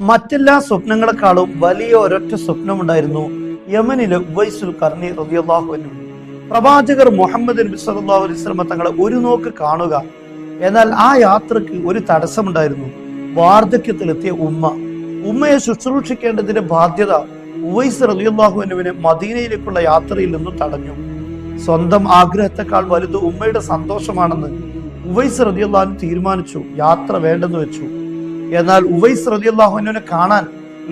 മറ്റെല്ലാ സ്വപ്നങ്ങളെക്കാളും വലിയ ഒരൊറ്റ സ്വപ്നമുണ്ടായിരുന്നു യമനിലെ ഉവൈസുൽ കർണി റളിയല്ലാഹു പ്രവാചകർ മുഹമ്മദ് നബി സല്ലല്ലാഹു അലൈഹി വസല്ലമ തങ്ങളെ ഒരു നോക്ക് കാണുക. എന്നാൽ ആ യാത്രയ്ക്ക് ഒരു തടസ്സമുണ്ടായിരുന്നു. വാർദ്ധക്യത്തിലെത്തിയ ഉമ്മ. ഉമ്മയെ ശുശ്രൂഷിക്കേണ്ടതിന്റെ ബാധ്യത ഉവൈസ് റളിയല്ലാഹുവിനെ മദീനയിലേക്കുള്ള യാത്രയിൽ നിന്നും തടഞ്ഞു. സ്വന്തം ആഗ്രഹത്തെക്കാൾ വലുത് ഉമ്മയുടെ സന്തോഷമാണെന്ന് ഉവൈസ് റളിയല്ലാഹു തീരുമാനിച്ചു. യാത്ര വേണ്ടെന്ന് വെച്ചു. എന്നാൽ ഉവൈസ് റതിയല്ലാഹുവിനെ കാണാൻ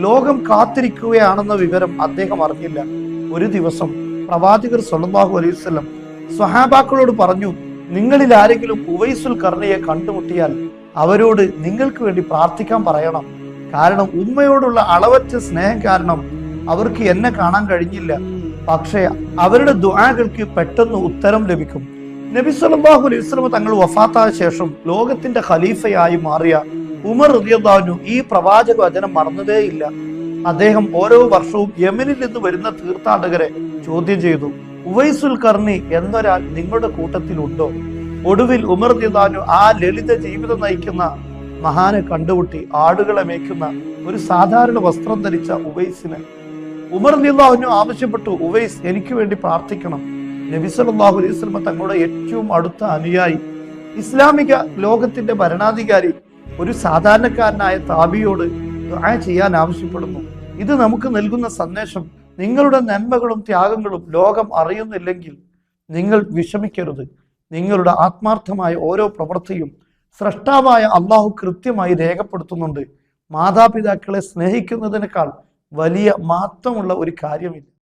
ലോകം കാത്തിരിക്കുകയാണെന്ന വിവരം അദ്ദേഹം അറിഞ്ഞില്ല. ഒരു ദിവസം പ്രവാചകർ സൊല്ലാഹു അലൈഹി വസല്ലം സ്വഹാബാക്കളോട് പറഞ്ഞു നിങ്ങളിൽ ആരെങ്കിലും ഉവൈസുൽ കർണയെ കണ്ടുമുട്ടിയാൽ അവരോട് നിങ്ങൾക്ക് വേണ്ടി പ്രാർത്ഥിക്കാൻ പറയണം. കാരണം ഉമ്മയോടുള്ള അളവറ്റ സ്നേഹം കാരണം അവർക്ക് എന്നെ കാണാൻ കഴിഞ്ഞില്ല. പക്ഷേ അവരുടെ ദുആകൾക്ക് പെട്ടെന്ന് ഉത്തരം ലഭിക്കും. നബി സല്ലല്ലാഹു അലൈഹി വസല്ലം തങ്ങൾ വഫാത്തായ ശേഷം ലോകത്തിന്റെ ഖലീഫയായി മാറിയ ഉമർ റളിയല്ലാഹു ഈ പ്രവാചക വചനം മറന്നതേയില്ല. അദ്ദേഹം ഓരോ വർഷവും യമനിൽ നിന്ന് വരുന്ന തീർത്ഥാടകരെ ചോദ്യം ചെയ്തു. ഉവൈസുൽ കർണി എന്നൊരാൾ നിങ്ങളുടെ കൂട്ടത്തിലുണ്ടോ? ഒടുവിൽ ഉമർ റളിയല്ലാഹു ആ ലളിത ജീവിതം നയിക്കുന്ന മഹാനെ കണ്ടുമുട്ടി ആടുകളെ മേയ്ക്കുന്ന ഒരു സാധാരണ വസ്ത്രം ധരിച്ച ഉവൈസിനെ. ഉമർ റളിയല്ലാഹു ആവശ്യപ്പെട്ടു ഉവൈസ് എനിക്ക് വേണ്ടി പ്രാർത്ഥിക്കണം. നബി സല്ലല്ലാഹു അലൈഹി സ്വലമ തങ്ങളുടെ ഏറ്റവും അടുത്ത അനുയായി ഇസ്ലാമിക ലോകത്തിന്റെ ഭരണാധികാരി ഒരു സാധാരണക്കാരനായ താബിയോട് ദുആ ചെയ്യാൻ ആവശ്യപ്പെടുന്നു. ഇത് നമുക്ക് നൽകുന്ന സന്ദേശം നിങ്ങളുടെ നന്മകളും ത്യാഗങ്ങളും ലോകം അറിയുന്നില്ലെങ്കിൽ നിങ്ങൾ വിഷമിക്കരുത്. നിങ്ങളുടെ ആത്മാർത്ഥമായ ഓരോ പ്രവൃത്തിയും സ്രഷ്ടാവായ അള്ളാഹു കൃത്യമായി രേഖപ്പെടുത്തുന്നുണ്ട്. മാതാപിതാക്കളെ സ്നേഹിക്കുന്നതിനേക്കാൾ വലിയ മഹത്വമുള്ള ഒരു കാര്യമില്ല.